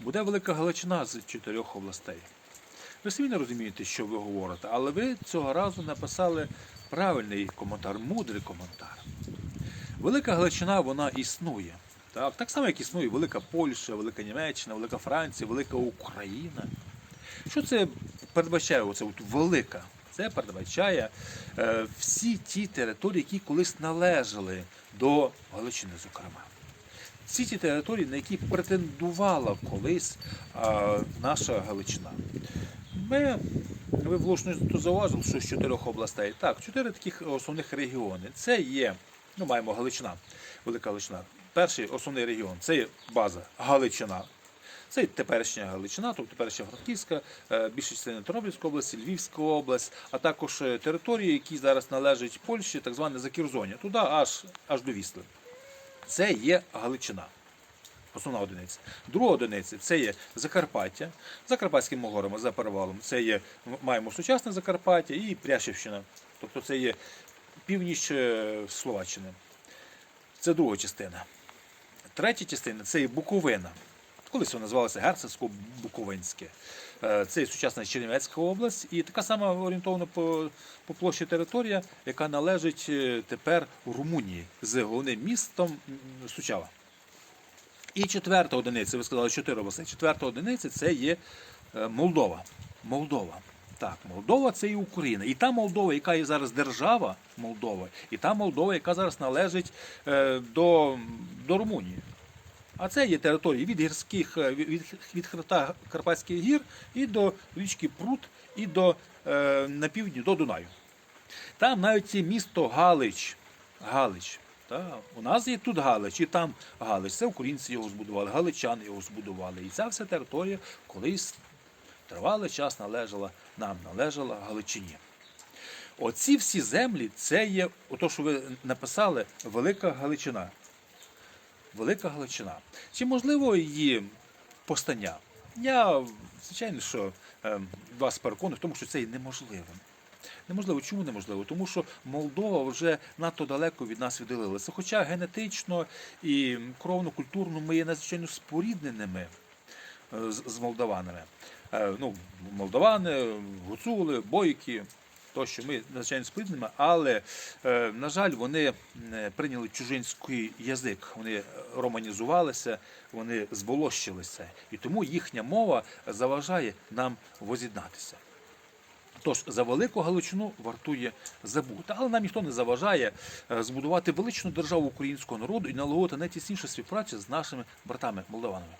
буде Велика Галичина з чотирьох областей. Ви самі не розумієте, що ви говорите, але ви цього разу написали правильний коментар, мудрий коментар. Велика Галичина вона існує. Так, так само, як існує Велика Польща, Велика Німеччина, Велика Франція, Велика Україна. Що це передбачає? Оце от велика? Це передбачає е, всі ті території, які колись належали до Галичини, зокрема. Всі ті території, на які претендувала колись е, наша Галичина. Ми, ви влучно зауважили, що з чотирьох областей. Так, чотири таких основних регіони. Це є, ну маємо Галичина, Велика Галичина. Перший основний регіон це є база Галичина. Це теперішня Галичина, тобто теперішня Франківська, е, більша частина Тернопільської області, Львівська область, а також е, території, які зараз належать Польщі, так зване Закірзоння, туди аж, аж до Вісли. Це є Галичина. Основна одиниця. Друга одиниця це є Закарпаття. Закарпатським горами за перевалом. Це є маємо сучасне Закарпаття і Пряшівщина. Тобто це є північ е, Словаччини. Це друга частина. Третя частина це є Буковина. Колись вона називалася Герцогсько-Буковинське. Е, Це сучасна Чернівецька область і така сама орієнтована по, по площі територія, яка належить е, тепер Румунії з головним містом Сучава. І четверта одиниця, ви сказали, чотири області. Четверта одиниця це є е, Молдова. Молдова. Так, Молдова це і Україна. І та Молдова, яка є зараз держава Молдова, і та Молдова, яка зараз належить до, до Румунії. А це є території від гірських е, від, від- хребта Карпатських гір і до річки Прут, і до е, на півдні до Дунаю. Там навіть є місто Галич. Галич. Та, у нас є тут Галич, і там Галич. Це українці його збудували, галичани його збудували. І ця вся територія колись тривалий час належала нам, належала Галичині. Оці всі землі це є, ото, що ви написали, Велика Галичина. Велика Галичина. Чи можливо її постання? Я, звичайно, що е, вас переконую в тому, що це є неможливим. Неможливо. Чому неможливо? Тому що Молдова вже надто далеко від нас віддалилася. Хоча генетично і кровно-культурно ми є надзвичайно спорідненими е, з, з молдаванами. Е, Ну, молдавани, гуцули, бойки. Тощо ми надзвичайно спорідненими, але, е, на жаль, вони е, прийняли чужинський язик, вони романізувалися, вони зболощилися. І тому їхня мова заважає нам воз'єднатися. Тож за велику Галичину вартує забути, але нам ніхто не заважає е, збудувати величну державу українського народу і налагодити найтіснішу співпрацю з нашими братами молдаванами.